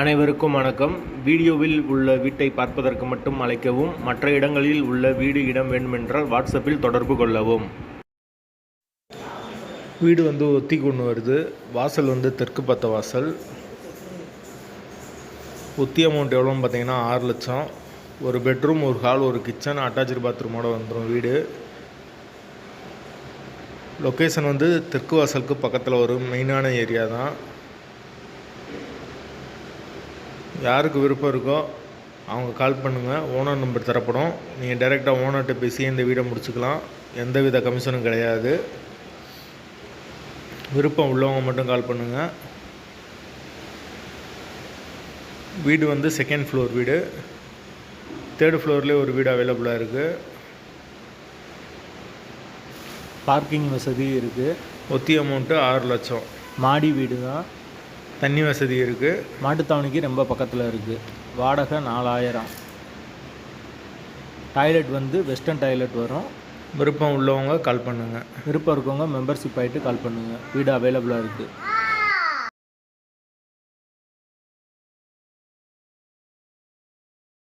அனைவருக்கும் வணக்கம். வீடியோவில் உள்ள வீட்டை பார்ப்பதற்கு மட்டும் அழைக்கவும் மற்ற இடங்களில் உள்ள வீடு இடம் வேண்டுமென்றால் வாட்ஸ்அப்பில் தொடர்பு கொள்ளவும். வீடு வந்து ஒத்தி கொண்டு வருது. வாசல் வந்து தெற்கு பத்த வாசல். ஒத்தி அமௌண்ட் எவ்வளோன்னு பார்த்தீங்கன்னா ஆறு லட்சம். ஒரு பெட்ரூம் ஒரு ஹால் ஒரு கிச்சன் அட்டாச்சு பாத்ரூமோட வந்துடும் வீடு. லொக்கேஷன் வந்து தெற்கு வாசலுக்கு பக்கத்தில் ஒரு மெயினான ஏரியா தான். யாருக்கு விருப்பம் இருக்கோ அவங்க கால் பண்ணுங்கள் ஓனர் நம்பர் தரப்படும். நீங்கள் டைரெக்டாக ஓனர்கிட்ட பேசி இந்த வீடை முடிச்சுக்கலாம். எந்தவித கமிஷனும் கிடையாது. விருப்பம் உள்ளவங்க மட்டும் கால் பண்ணுங்கள் வீடு வந்து செகண்ட் ஃப்ளோர் வீடு. தேர்டு ஃப்ளோர்லேயே ஒரு வீடு அவைலபிளாக இருக்குது பார்க்கிங் வசதி இருக்குது ஒத்தி அமௌண்ட்டு ஆறு லட்சம். மாடி வீடு தான் தண்ணி வசதி இருக்குது மாட்டுத்தாவணிக்கு ரொம்ப பக்கத்தில் இருக்குது வாடகை நாலாயிரம். டாய்லெட் வந்து வெஸ்டர்ன் டாய்லெட் வரும். விருப்பம் உள்ளவங்க கால் பண்ணுங்கள் விருப்பம் இருக்கவங்க மெம்பர்ஷிப் ஆகிட்டு கால் பண்ணுங்கள் வீடு அவைலபிளாக இருக்குது